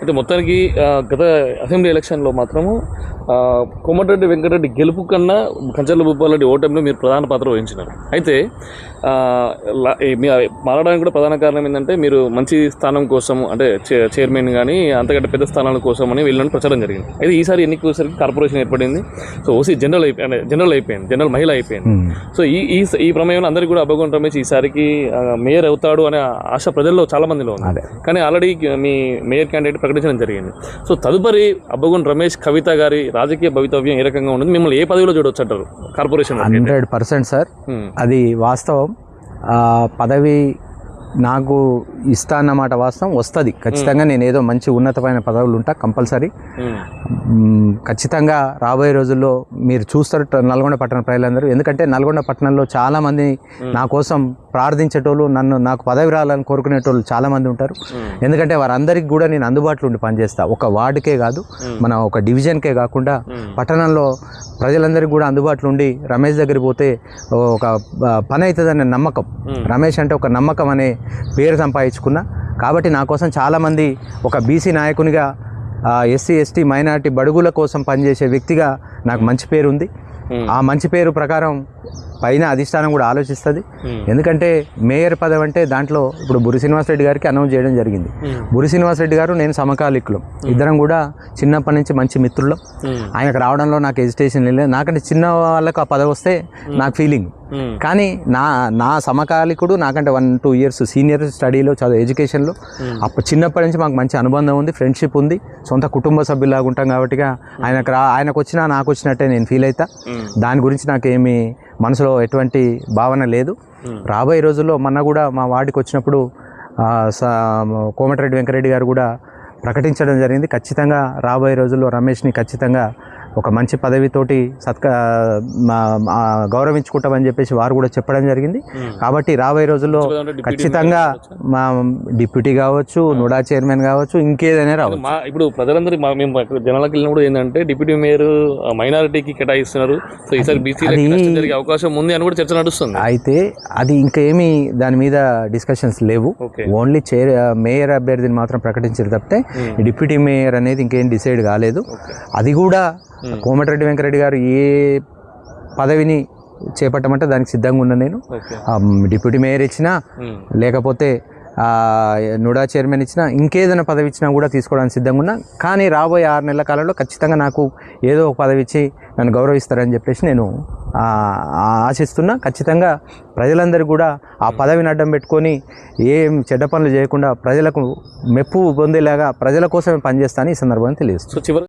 అయితే మొత్తానికి గత అసెంబ్లీ ఎలక్షన్లో మాత్రము కోమటిరెడ్డి వెంకటరెడ్డి గెలుపు కన్నా కంచర్ల భూపాలరెడ్డి ఓటమిలో మీరు ప్రధాన పాత్ర వహించినారు. అయితే మారడానికి కూడా ప్రధాన కారణం ఏంటంటే మీరు మంచి స్థానం కోసం అంటే చైర్మన్ కానీ అంతకంటే పెద్ద స్థానాల కోసం అని వీళ్ళని ప్రచారం జరిగింది. అయితే ఈసారి ఎన్నికసరికి కార్పొరేషన్ ఏర్పడింది. సో ఓసీ జనరల్ అయిపోయి అంటే జనరల్ అయిపోయింది జనరల్ మహిళ అయిపోయింది. సో ఈ ఈ ఈ ప్రమేయంలో అందరికీ కూడా అబ్బగొండ రమేష్ ఈసారికి మేయర్ అవుతాడు అనే ఆశ ప్రజల్లో చాలా మందిలో ఉంది. కానీ ఆల్రెడీ మీ మేయర్ క్యాండిడేట్ ప్రకటించడం జరిగింది. సో తదుపరి అబ్బగొండ రమేష్ కవిత గారి రాజకీయ భవితవ్యం ఏ రకంగా ఉంటుంది మిమ్మల్ని ఏ పదవిలో చూడవచ్చు అంటారు కార్పొరేషన్? Hundred percent sir. అది వాస్తవం. పదవి నాకు ఇస్తా అన్నమాట వాస్తవం వస్తుంది. ఖచ్చితంగా నేను ఏదో మంచి ఉన్నతమైన పదవులు ఉంటా కంపల్సరీ ఖచ్చితంగా రాబోయే రోజుల్లో మీరు చూస్తారు నల్గొండ పట్టణ ప్రజలందరూ. ఎందుకంటే నల్గొండ పట్టణంలో చాలామంది నా కోసం ప్రార్థించేటోళ్ళు నన్ను నాకు పదవి రావాలని కోరుకునేటోళ్ళు చాలామంది ఉంటారు. ఎందుకంటే వారందరికీ కూడా నేను అందుబాటులో ఉండి పనిచేస్తా. ఒక వార్డుకే కాదు మన ఒక డివిజన్కే కాకుండా పట్టణంలో ప్రజలందరికీ కూడా అందుబాటులో ఉండి రమేష్ దగ్గరికి పోతే ఒక పని అవుతుందనే నమ్మకం. రమేష్ అంటే ఒక నమ్మకం అనే పేరు సంపాదించుకున్నా కాబట్టి నా కోసం చాలామంది ఒక బీసీ నాయకునిగా ఎస్సీ ఎస్టీ మైనార్టీ బడుగుల కోసం పనిచేసే వ్యక్తిగా నాకు మంచి పేరు ఉంది ఉమ్, ఆ మంచి పేరు ప్రకారం పైన అధిష్టానం కూడా ఆలోచిస్తుంది. ఉమ్, ఎందుకంటే మేయర్ పదవి అంటే దాంట్లో ఇప్పుడు బురి శ్రీనివాసరెడ్డి గారికి అనౌన్స్ చేయడం జరిగింది. ఉమ్, బురి శ్రీనివాసరెడ్డి గారు నేను సమకాలికులం. ఇద్దరం కూడా చిన్నప్పటి నుంచి మంచి మిత్రులం. ఆయనకు రావడంలో నాకు ఎజిటేషన్ లేదు. నాకంటే చిన్న వాళ్ళకు ఆ పదవి వస్తే నాకు ఫీలింగ్ కానీ నా నా సమకాలికుడు నాకంటే వన్ టూ ఇయర్స్ సీనియర్ స్టడీలో చదువు ఎడ్యుకేషన్లో అప్పుడు చిన్నప్పటి నుంచి మాకు మంచి అనుబంధం ఉంది ఫ్రెండ్షిప్ ఉంది. సొంత కుటుంబ సభ్యులాగా ఉంటాం కాబట్టి ఆయనకు రా ఆయనకు వచ్చినా నాకు వచ్చినట్టే నేను ఫీల్ అవుతా ఉమ్, దాని గురించి నాకేమి మనసులో ఎటువంటి భావన లేదు. రాబోయే రోజుల్లో మొన్న కూడా మా వార్డుకి వచ్చినప్పుడు కోమటిరెడ్డి వెంకరెడ్డి గారు కూడా ప్రకటించడం జరిగింది. ఖచ్చితంగా రాబోయే రోజుల్లో రమేష్ని ఖచ్చితంగా ఒక మంచి పదవితోటి సత్క గౌరవించుకుంటామని చెప్పేసి వారు కూడా చెప్పడం జరిగింది. కాబట్టి రాబోయే రోజుల్లో ఖచ్చితంగా మా డిప్యూటీ కావచ్చు నుడా చైర్మన్ కావచ్చు ఇంకేదైనా రావచ్చు. మా ఇప్పుడు ప్రజలందరూ మా- మేము జనాలకు వెళ్ళినప్పుడు ఏంటంటే డిప్యూటీ మేయర్ మైనారిటీకి కేటాయిస్తున్నారు. సో ఈసారి నష్టం జరిగే అవకాశం ఉంది అని కూడా చర్చ నడుస్తుంది. అయితే అది ఇంకేమీ దాని మీద డిస్కషన్స్ లేవు. ఓన్లీ చైర్ మేయర్ అభ్యర్థిని మాత్రం ప్రకటించారు తప్పితే. డిప్యూటీ మేయర్ అనేది ఇంకేం డిసైడ్ కాలేదు. అది కూడా. కోమటిరెడ్డి వెంకరెడ్డి గారు ఏ పదవిని చేపట్టమంటే దానికి సిద్ధంగా ఉన్నా నేను. డిప్యూటీ మేయర్ ఇచ్చినా లేకపోతే నుడా చైర్మన్ ఇచ్చినా ఇంకేదైనా పదవి ఇచ్చినా కూడా తీసుకోవడానికి సిద్ధంగా ఉన్నా. కానీ రాబోయే ఆరు నెలల కాలంలో ఖచ్చితంగా నాకు ఏదో ఒక పదవి ఇచ్చి నన్ను గౌరవిస్తారని చెప్పేసి నేను ఆశిస్తున్నా. ఖచ్చితంగా ప్రజలందరూ కూడా ఆ పదవిని అడ్డం పెట్టుకొని ఏం చెడ్డ పనులు చేయకుండా ప్రజలకు మెప్పు పొందేలాగా ప్రజల కోసమే పనిచేస్తానని ఈ సందర్భంగా చివరి